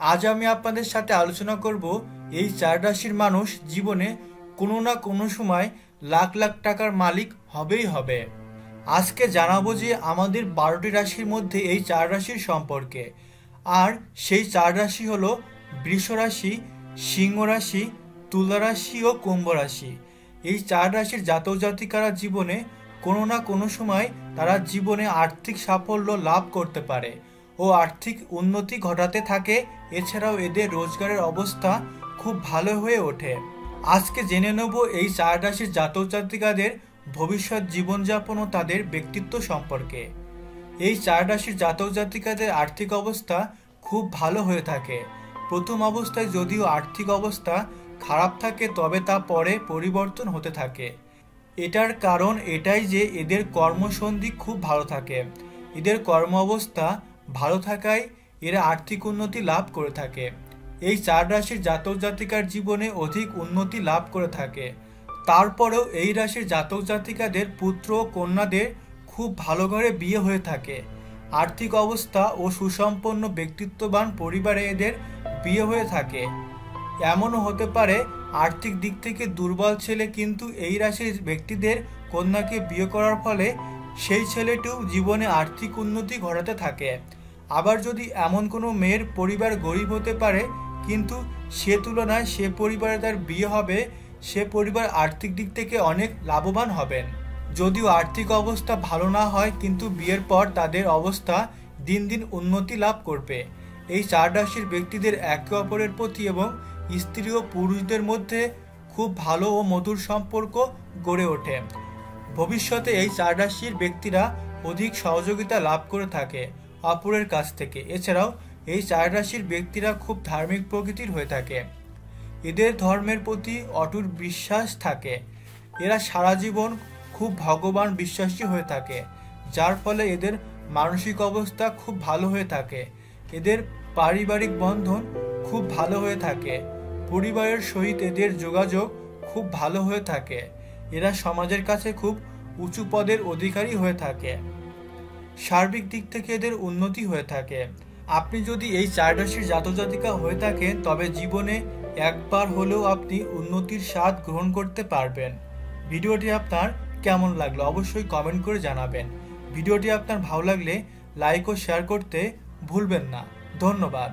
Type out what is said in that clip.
আজ আমি আপনাদের সাথে আলোচনা করব এই চার রাশির মানুষ জীবনে কোনো না কোনো সময় লাখ লাখ টাকার মালিক হবেই হবে। আজকে জানাব যে আমাদের বারোটি রাশির মধ্যে এই চার রাশির সম্পর্কে। আর সেই চার রাশি হল বৃষ রাশি, সিংহ রাশি, তুলা রাশি ও কুম্ভ রাশি। এই চার রাশির জাতক জাতিকারা জীবনে কোনো না কোনো সময় তারা জীবনে আর্থিক সাফল্য লাভ করতে পারে। ও আর্থিক উন্নতি ঘটাতে থাকে, এছাড়াও এদের রোজগারের অবস্থা খুব ভালো হয়ে ওঠে। আজকে জেনে নেব এই চার রাশির জাতক জাতিকাদের ভবিষ্যৎ জীবনযাপন ও তাদের ব্যক্তিত্ব সম্পর্কে। এই চার রাশির জাতক জাতিকাদের আর্থিক অবস্থা খুব ভালো হয়ে থাকে। প্রথম অবস্থায় যদিও আর্থিক অবস্থা খারাপ থাকে, তবে তা পরে পরিবর্তন হতে থাকে। এটার কারণ এটাই যে এদের কর্মসন্ধি খুব ভালো থাকে। এদের কর্ম অবস্থা ভালো থাকায় এরা আর্থিক উন্নতি লাভ করে থাকে। এই চার রাশির জাতক জাতিকার জীবনে অধিক উন্নতি লাভ করে থাকে। তারপরেও এই রাশির জাতক জাতিকাদের পুত্র ও কন্যাদের খুব ভালো ঘরে বিয়ে হয়ে থাকে। আর্থিক অবস্থা ও সুসম্পন্ন ব্যক্তিত্ববান পরিবারে এদের বিয়ে হয়ে থাকে। এমনও হতে পারে আর্থিক দিক থেকে দুর্বল ছেলে কিন্তু এই রাশির ব্যক্তিদের কন্যাকে বিয়ে করার ফলে সেই ছেলেটিও জীবনে আর্থিক উন্নতি ঘটাতে থাকে। আবার যদি এমন কোনো মেয়ের পরিবার গরিব হতে পারে, কিন্তু সে তুলনায় সে পরিবারে তার বিয়ে হবে, সে পরিবার আর্থিক দিক থেকে অনেক লাভবান হবেন। যদিও আর্থিক অবস্থা ভালো না হয়, কিন্তু বিয়ের পর তাদের অবস্থা দিন দিন উন্নতি লাভ করবে। এই চার রাশির ব্যক্তিদের একে অপরের প্রতি এবং স্ত্রী ও পুরুষদের মধ্যে খুব ভালো ও মধুর সম্পর্ক গড়ে ওঠে। ভবিষ্যতে এই চার রাশির ব্যক্তিরা অধিক সহযোগিতা লাভ করে থাকে। অপরের কাছ থেকে। এছাড়াও, এই চার রাশির ব্যক্তিরা খুব ধার্মিক প্রকৃতির হয়ে থাকে। এদের ধর্মের প্রতি অটুট বিশ্বাস থাকে। এরা সারা জীবন খুব ভগবান বিশ্বাসী হয়ে থাকে, যার ফলে এদের মানসিক অবস্থা খুব ভালো হয়ে থাকে। এদের পারিবারিক বন্ধন খুব ভালো হয়ে থাকে। পরিবারের সহিত এদের যোগাযোগ খুব ভালো হয়ে থাকে। এরা সমাজের কাছে খুব উঁচু পদের অধিকারী হয়ে থাকে। সার্বিক দিক থেকে এদের উন্নতি হয়ে থাকে। আপনি যদি এই চার রাশির জাতজাতিকা হয়ে থাকেন, তবে জীবনে একবার হলেও আপনি উন্নতির স্বাদ গ্রহণ করতে পারবেন। ভিডিওটি আপনার কেমন লাগল অবশ্যই কমেন্ট করে জানাবেন। ভিডিওটি আপনার ভালো লাগলে লাইক ও শেয়ার করতে ভুলবেন না। ধন্যবাদ।